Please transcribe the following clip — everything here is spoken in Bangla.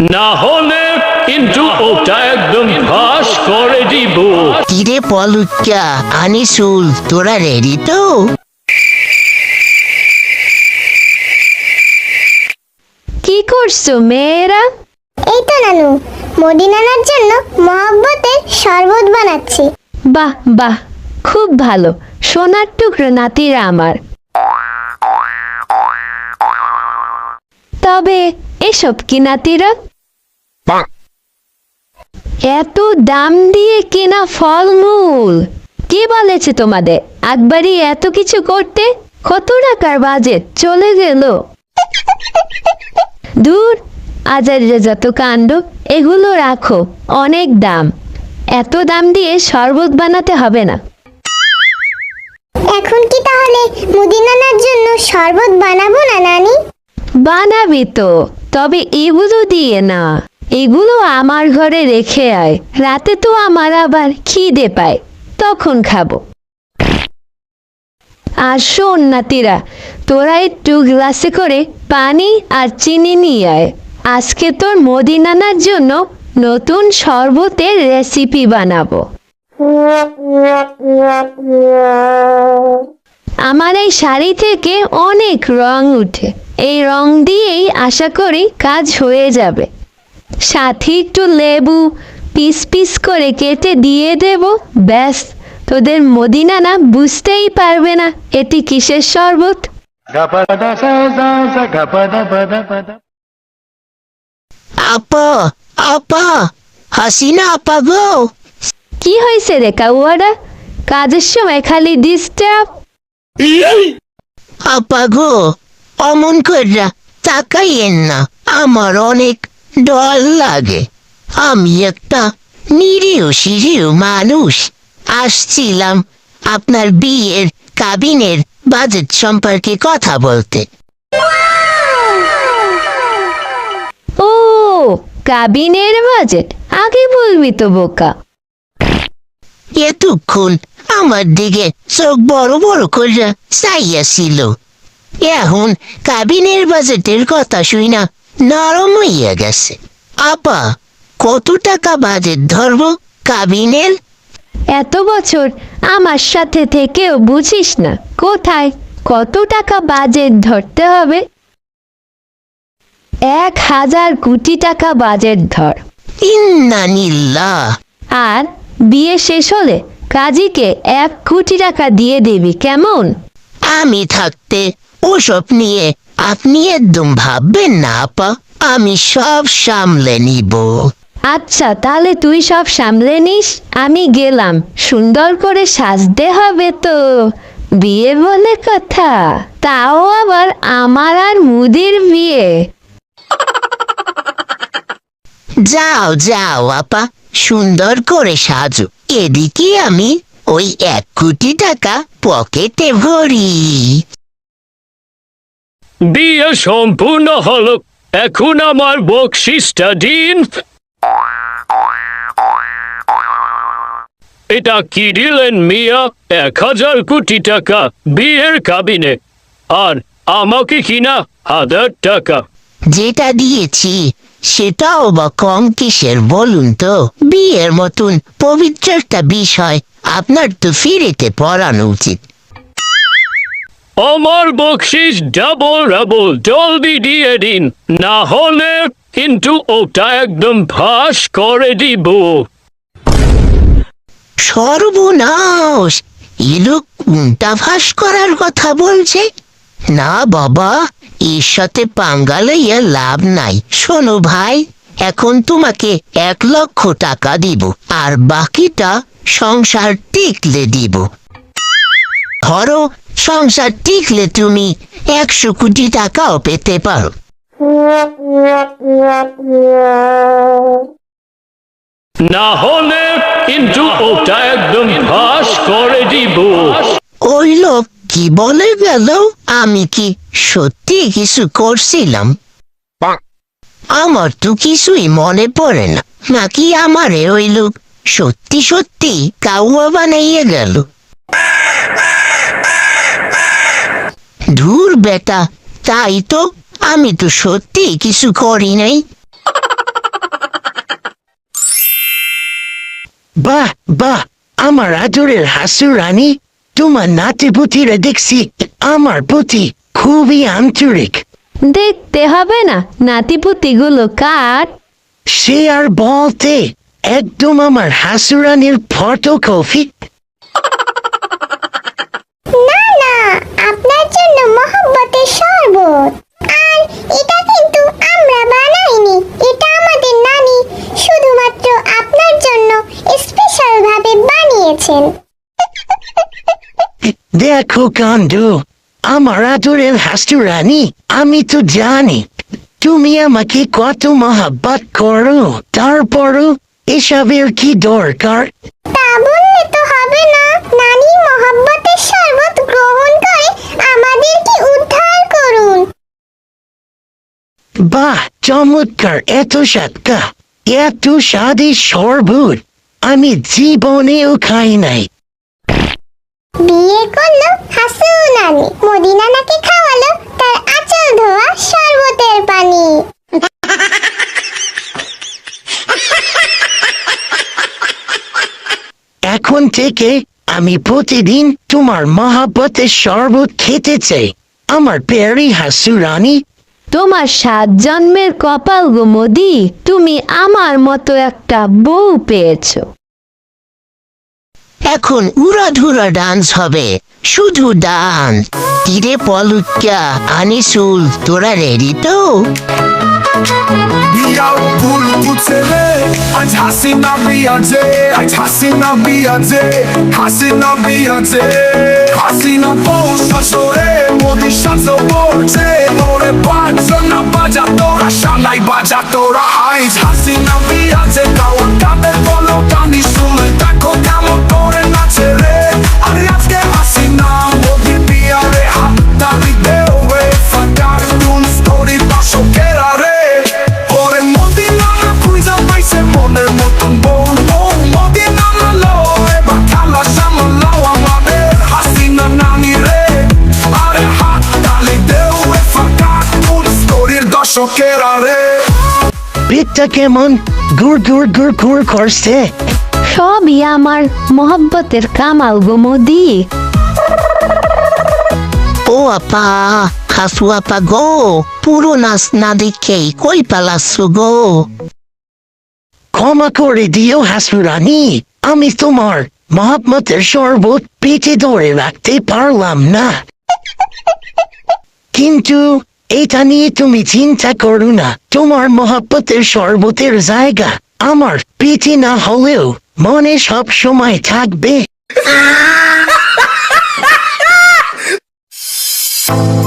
না হলে কিন্তু ওটা একদম ফাঁস করে দিব। কিরে পলুচ্চা আনিসুল তোরা রেডি তো? কি করছ মেয়েরা? এই তো নানু মোদি নানার জন্য মহব্বতের শরবত বানাচ্ছি। বাহ বাহ খুব ভালো। সোনার টুকরো নাতিরা আমার। তবে এসব কি নাতিরা? এত দাম দিয়ে কেনা ফলমূল। কে বলেছে তোমাদের? একবারই এত কিছু করতে কত টাকার বাজেট? চলে গেল। দূর আজারে যত কাণ্ড এগুলো রাখো অনেক দাম। এত দাম দিয়ে শরবত বানাতে হবে না। এখন কি তাহলে মোদি নানার জন্য শরবত বানাবো না নানি? বানাবি তো তবে এগুলো দিয়ে না। এগুলো আমার ঘরে রেখে আয়। রাতে তো আমার আবার খিদে পায়। তখন খাব। আর শোন নাতিরা তোরা একটু গ্লাসে করে পানি আর চিনি নিয়ে আয়। আজকে তোর মোদি নানার জন্য নতুন শরবতের রেসিপি বানাবো। আমার এই শাড়ি থেকে অনেক রং উঠে। এই রং দিয়েই আশা করি কাজ হয়ে যাবে। সাথে একটু লেবু পিস পিস করে কেটে দিয়ে দেব ব্যাস। তোদের মদিনানা বুঝতেই পারবে না এটি কিসের শরবত? আপা আপা হাসিনা আপা গো। কি হয়েছে রে কাউয়ারা? কাজের সময় খালি ডিস্টার্ব আপা গো অমন কইরা তাকাইয়েন না আমার অনেক ডর লাগে। আমি একটা নিরীহ সিরিহ মানুষ। আসছিলাম আপনার বিয়ের কাবিনের বাজেট সম্পর্কে কথা বলতে। ও কাবিনের বাজেট? আগে বলবি তো বোকা। এতক্ষণ আমার দিকে চোখ বড় বড় করে চাইয়াছিল। এখন কাবিনের বাজেটের কথা শুই না। নরম হইয়া গেছে। আপা কত টাকা বাজেট ধরবো কাবিনের? এত বছর আমার সাথে থেকেও বুঝিস না কোথায় কত টাকা বাজেট ধরতে হবে? এক হাজার কোটি টাকা বাজেট ধর। আর বিয়ে শেষ হলে কাজীকে এক কোটি টাকা দিয়ে দিবি কেমন? আমি থাকতে ওসব নিয়ে আপনি একদম ভাববেন না আপা। আমি সব সামলে নিব। আচ্ছা তাহলে তুই সব সামলে নিস আমি গেলাম। সুন্দর করে সাজতে হবে তো। বিয়ে বলে কথা। তাও আবার আমার আর মুদির বিয়ে। যাও যাও আপা। সুন্দর করে সাজো। এদিকে আমি ওই এক কোটি টাকা পকেটে ভরি। বিয়ে সম্পূর্ণ হলো। এখন আমার বকশিসটা দিন। এটা কি দিলেন মিয়া? এক হাজার কোটি টাকা বিয়ের কাবিনে। আর আমাকে কিনা হাজার টাকা। যেটা দিয়েছি, সেটাও বা কম কিসের বলুন তো? বিয়ের মতন পবিত্র একটা বিষয়, আপনার তো ফিরেতে পড়ানো উচিত। আমার বকশিস ডাবল ডাবল জলদি দিয়ে দিন। না হলে কিন্তু ওটা একদম ফাঁস করে দিব। সর্বনাশ! এলো কোনটা ফাঁস করার কথা বলছে। না বাবা, এর সাথে পাঙ্গা লইয়া লাভ নাই। শোনো ভাই, এখন তোমাকে এক লক্ষ টাকা দিব, আর বাকিটা সংসার টিকলে দিব। ধরো সংসার টিকলে তুমি একশো কোটি টাকাও পেতে পারো। না হলে কিন্তু ওটা একদম ফাঁস করে দিব। ওই লোক কি বলে গেল? আমি কি সত্যি কিছু করছিলাম? আমার তো কিছুই মনে পড়ে না। নাকি আমারে ওই লোক সত্যি সত্যি কাউয়া বানাইয়ে গেল? ধুর বেটা তাই তো। আমি তো সত্যি কিছু করি নাই। বাহ বাহ আমার আদরের হাসু রানী তোমার নাতি পুতিরা দেখছি আমার পুতি খুবই আন্তরিক। দেখতে হবে না নাতিপুতিগুলো কার? সে আর বলতে একদম আমার হাসুরানির ফটো কফি আপনার জন্য মহব্বতের শরবত। আর এটা কিন্তু আমরা বানাইনি। এটা আমাদের নানি শুধুমাত্র আপনার জন্য স্পেশাল ভাবে বানিয়েছেন। দেখো কান্দু আমার আদরের হাসুরানি আমি তো জানি তুমি আমাকে কত মহাব্বত করো, তারপরও এসবের কি দরকার? হবে না। নানি মহব্বতের শরবত গ্রহণ করে আমাদেরকে উদ্ধার করুন। বাহ চমৎকার এত সাতকা এত স্বাদে সরবুত আমি জীবনেও খাই নাই। বিয়ে করল হাসু নানি মদিনানাকে খাওয়ালো তার আঁচল ধোয়া শরবতের পানি এখন থেকে আমি প্রতিদিন তোমার মহাব্বতের শরবত খেতে চাই। আমার পেয়ারি হাসুরানি তোমার সাত জন্মের কপাল গো মোদি তুমি আমার মতো একটা বউ পেয়েছ। এখন উড়াধুরা ডান্স হবে। শুধু ডান্স তীরে পলুক্কা আনিসুল তোরা রেডি তো? Ból u ciebie, a czasy nabijacie, a czasy nabijacie, hasy nabijacie, hasy na połóżka szore, młody szaco borcze, more bardzo na badziatora, szanaj badziatora, aj hasy nabijacie, kała kabe polo tani szule, tako পেটটা কেমন? গুড় গুড় গুড় গুড় করছে। সবই আমার মহব্বতের কামাল গো মোদি। ও আপা হাসু আপা গো পুরো নাচ না দেখেই কই পালাচ্ছ গো? ক্ষমা করে দিও হাসু রানী আমি তোমার মহাত্মতের শরবত পেটে ধরে রাখতে পারলাম না। কিন্তু এটা নিয়ে তুমি চিন্তা করো না। তোমার মহাপতের শরবতের জায়গা আমার প্রীতি না হলেও মনে সব সময় থাকবে।